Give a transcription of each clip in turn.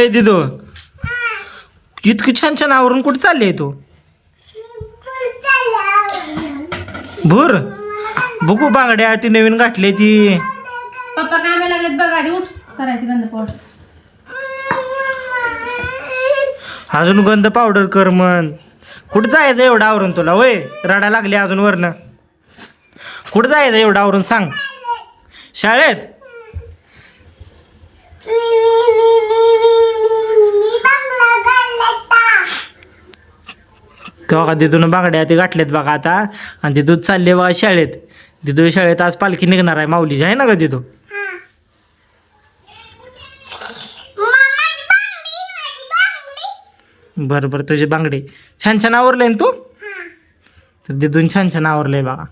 ए दिदो. इतकी छान छान आवरून कुठे चालली तू? भूर. बघू बांगड्या ती नवीन गाठली ती. पप्पा कामे लागलेत बघ आधी उठ. करायची गंध पोट अजून गंध पावडर कर मन कुठं जायचं एवढं आवरून तुला? वय रडा लागली अजून वरनं. कुठं जायचं एवढं आवरून सांग. शाळेत? तेव्हा का तिथून बांगड्या ते गाठल्यात बघा आता. आणि तिथून चालले बघा शाळेत. तिथून शाळेत आज पालखी निघणार आहे माऊलीची आहे ना का तिथं? बरं बरं तुझे बांगडे. छान छान आवरले ना तू? तर तिथून छान छान आवरलंय बघा.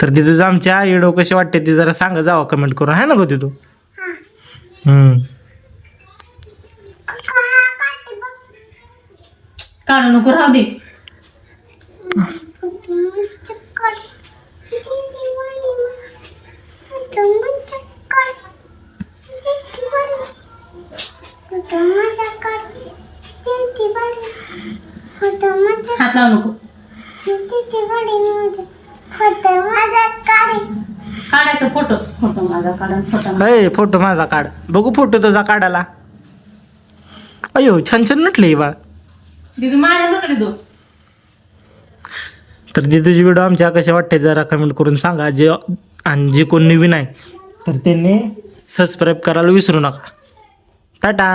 तर तिथून आमच्या व्हिडिओ कसे वाटते ते जरा सांगा जावा कमेंट करून. आहे ना गो तिथू? हम्म. काढू नको राहू दे. हात लावू नको. काढायचा फोटो. फोटो माझा काढून फोटो अय फोटो माझा काढ. बघू फोटो तुझा काढायला. अयो छान छान म्हटले बा दिदू मारा दिदू. तर जे तुझी व्हिडिओ आमच्या कशा वाटते जरा कमेंट करून सांगा. जे आणि जे कोण नवीन आहे तर त्यांनी सबस्क्राईब करायला विसरू नका. टाटा!